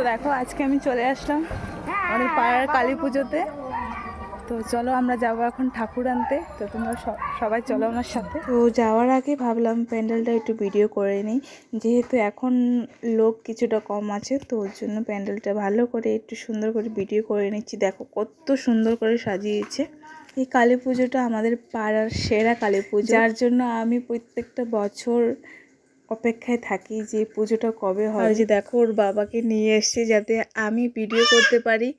তো দেখো, আজকে আমি চলে আসলাম আমাদের পাড়ার কালী পুজোতে। তো চলো আমরা যাব এখন ঠাকুর আনতে। তো তোমরা সবাই চলো আমার সাথে। তো যাওয়ার আগে ভাবলাম প্যান্ডেলটা একটু ভিডিও করে নিই। যেহেতু এখন লোক কিছুটা কম আছে, তো ওর জন্য প্যান্ডেলটা ভালো করে একটু সুন্দর করে ভিডিও করে নিচ্ছি। দেখো কত সুন্দর করে সাজিয়েছে। এই কালী পুজোটা আমাদের পাড়ার সেরা কালী পুজো। যার জন্য আমি প্রত্যেকটা বছর অপেক্ষায় থাকি যে পুজোটা কবে হয় যে দেখো ওর বাবাকে নিয়ে এসছে যাতে আমি ভিডিও করতে পারি।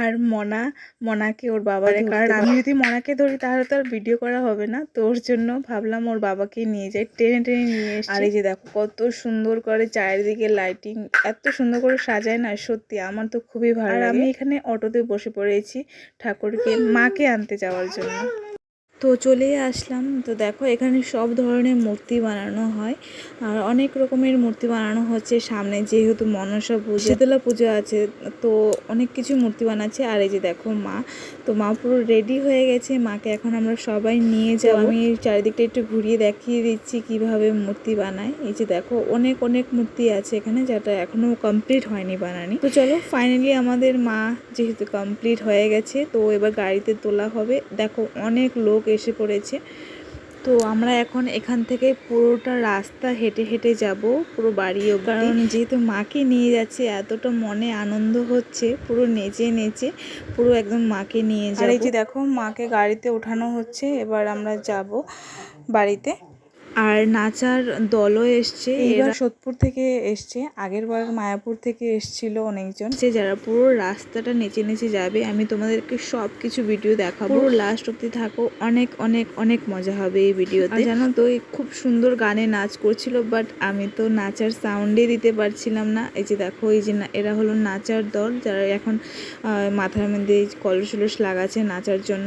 আর মনা মনাকে ওর বাবারে কারণ আমি যদি মনাকে ধরি তাহলে তো আর ভিডিও করা হবে না। তো ওর জন্য ভাবলাম ওর বাবাকে নিয়ে যাই। টেনে টেনে নিয়ে এসে আর এই যে দেখো কত সুন্দর করে চারিদিকে লাইটিং এত সুন্দর করে সাজায় না সত্যি আমার তো খুবই ভালো আর আমি এখানে অটোতে বসে পড়েছি ঠাকুরকে মাকে আনতে যাওয়ার জন্য। তো চলেই আসলাম। তো দেখো এখানে সব ধরনের মূর্তি বানানো হয়। আর অনেক রকমের মূর্তি বানানো হচ্ছে সামনে যেহেতু মনসা পুজো শীতলা পুজো আছে তো অনেক কিছু মূর্তি বানাচ্ছে। আর এই যে দেখো মা তো মা পুরো রেডি হয়ে গেছে। মাকে এখন আমরা সবাই নিয়ে যাব। আমি চারিদিকটা একটু ঘুরিয়ে দেখিয়ে দিচ্ছি কীভাবে মূর্তি বানায়। এই যে দেখো অনেক অনেক মূর্তি আছে এখানে যেটা এখনও কমপ্লিট হয়নি বানানি। তো চলো ফাইনালি আমাদের মা যেহেতু কমপ্লিট হয়ে গেছে তো এবার গাড়িতে তোলা হবে। দেখো অনেক লোক এসে পড়েছে। তো আমরা এখন এখান থেকে পুরোটা রাস্তা হেঁটে হেঁটে যাব পুরো বাড়িও কারণ যেহেতু মাকে নিয়ে যাচ্ছে এতটা মনে আনন্দ হচ্ছে পুরো নেচে নেচে পুরো একদম মাকে নিয়ে যাব এই যে দেখো মাকে গাড়িতে ওঠানো হচ্ছে এবার আমরা যাব বাড়িতে। আর নাচার দলও এসছে। এবার সোদপুর থেকে এসছে আগের বার মায়াপুর থেকে এসছিল অনেকজন। সে যারা পুরো রাস্তাটা নেচে নেচে যাবে আমি তোমাদেরকে সব কিছু ভিডিও দেখাবো। পুরো লাস্ট অব্দি থাকো অনেক অনেক অনেক মজা হবে এই ভিডিওতে জানো তো এই খুব সুন্দর গানে নাচ করছিল বাট আমি তো নাচার সাউন্ডে দিতে পারছিলাম না। এই যে দেখো এই যে না- এরা হলো নাচার দল যারা এখন মাথার মধ্যে কলস উলস লাগাচ্ছে নাচার জন্য।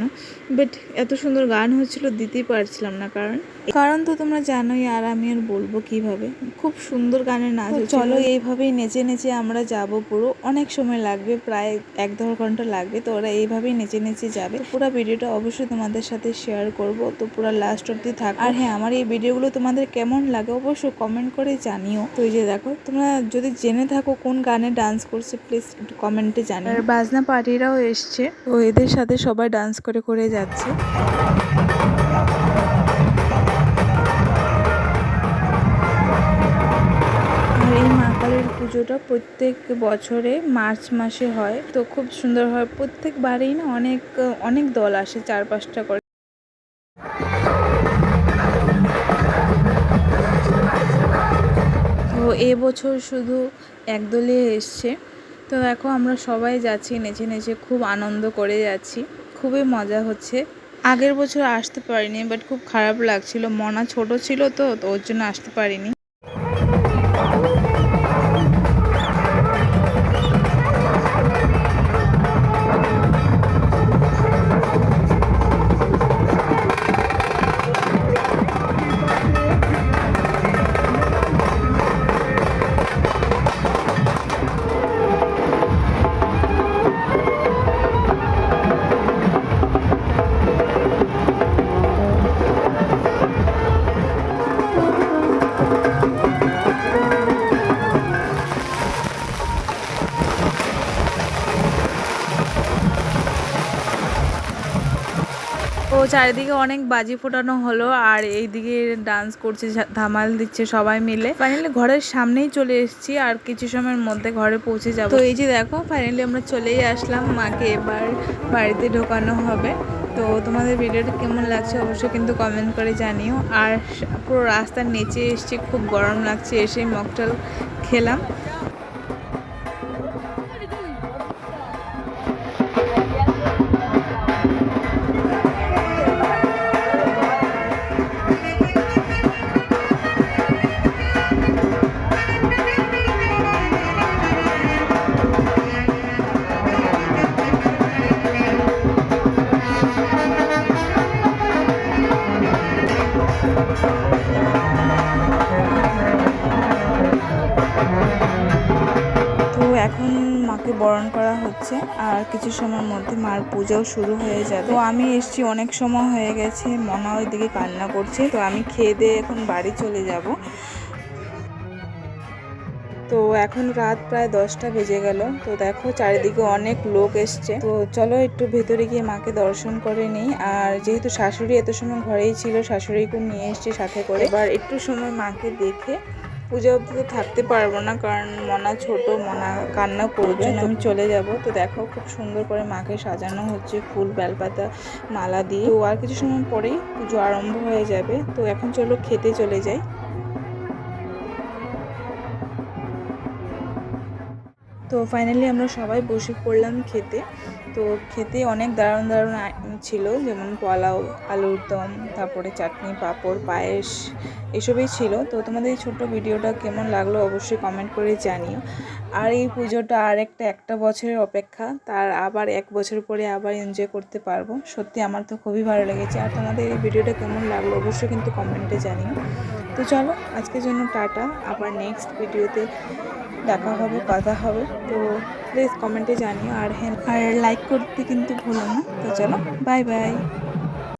বাট এত সুন্দর গান হচ্ছিল দিতেই পারছিলাম না কারণ কারণ তো তোমরা জানোই আর আমি আর বলব কীভাবে। খুব সুন্দর গানের নাচ চলো এইভাবেই নেচে নেচে আমরা যাব পুরো। অনেক সময় লাগবে প্রায় এক দেড় ঘণ্টা লাগবে। তো ওরা এইভাবেই নেচে নেচে যাবে। পুরো ভিডিওটা অবশ্যই তোমাদের সাথে শেয়ার করব। তো পুরো লাস্ট অব্দি থাক। আর হ্যাঁ আমার এই ভিডিওগুলো তোমাদের কেমন লাগে অবশ্যই কমেন্ট করে জানিও। তো এই যে দেখো তোমরা যদি জেনে থাকো কোন গানে ডান্স করছে প্লিজ একটু কমেন্টে জানিও। আর বাজনা পার্টিরাও এসছে। তো এদের সাথে সবাই ডান্স করে করে যাচ্ছে। পুজোটা প্রত্যেক বছরে মার্চ মাসে হয়। তো খুব সুন্দর হয়। প্রত্যেকবারেই না অনেক অনেক দল আসে চার পাঁচটা করে। তো এবছর শুধু একদলে এসছে। তো দেখো আমরা সবাই যাচ্ছি, নেচে নেচে খুব আনন্দ করে যাচ্ছি। খুবই মজা হচ্ছে। আগের বছর আসতে পারিনি বাট খুব খারাপ লাগছিল। মনা ছোট ছিল তো তো ওর জন্য আসতে পারিনি। চারিদিকে অনেক বাজি ফোটানো হলো, আর এইদিকে ডান্স করছে ধামাল দিচ্ছে সবাই মিলে। ফাইনালি ঘরের সামনেই চলে এসেছি, আর কিছু সময়ের মধ্যে ঘরে পৌঁছে যাব। তো এই যে দেখো ফাইনালি আমরা চলেই আসলাম মাকে এবার বাড়িতে ঢোকানো হবে। তো তোমাদের ভিডিওটা কেমন লাগছে অবশ্যই কিন্তু কমেন্ট করে জানিও। আর পুরো রাস্তার নিচে এসছি, খুব গরম লাগছে এসে মকটেল খেলাম। মাকে বরণ করা হচ্ছে আর কিছু সময়ের মধ্যে মার পূজাও শুরু হয়ে যাবে। তো আমি এসছি, অনেক সময় হয়ে গেছে, মনা ওইদিকে কান্না করছে। তো আমি খেয়ে দিয়ে এখন বাড়ি চলে যাব। তো এখন রাত প্রায় দশটা বেজে গেল। তো দেখো চারিদিকে অনেক লোক এসছে। তো চলো একটু ভেতরে গিয়ে মাকে দর্শন করে নিই। আর যেহেতু শাশুড়ি এত সময় ঘরেই ছিল শাশুড়িকে নিয়ে এসছে সাথে করে। এবার একটু সময় মাকে দেখে পূজা তো থাকতে পারব না কারণ মনা ছোট মনা কান্না করবে আমি চলে যাব। তো দেখো খুব সুন্দর করে মাকে সাজানো হচ্ছে ফুল বেলপাতা মালা দিয়ে। তো আর কিছু সময় পরেই পুজো আরম্ভ হয়ে যাবে। তো এখন চলো খেতে চলে যাই। তো ফাইনালি আমরা সবাই বসে পড়লাম খেতে। তো খেতে অনেক দারুণ দারুণ ছিল, যেমন পোলাও, আলুর দম, তারপরে চাটনি, পাঁপড়, পায়েস, এসবই ছিল। তো তোমাদের এই ছোট্ট ভিডিওটা কেমন লাগল অবশ্যই কমেন্ট করে জানিও। আর এই পুজোটা আর একটা একটা বছরের অপেক্ষা, তার আবার এক বছর পরে আবার এনজয় করতে পারব। সত্যি আমার তো খুবই ভালো লেগেছে। আর তোমাদের এই ভিডিওটা কেমন লাগল অবশ্যই কিন্তু কমেন্টে জানিও। তো চলো, আজকের জন্য টাটা। আবার নেক্সট ভিডিওতে দেখা হবে, কথা হবে। তো প্লিজ কমেন্টে জানিও। আর হ্যাঁ আর লাইক করতে কিন্তু ভুলো না। তো চলো বাই বাই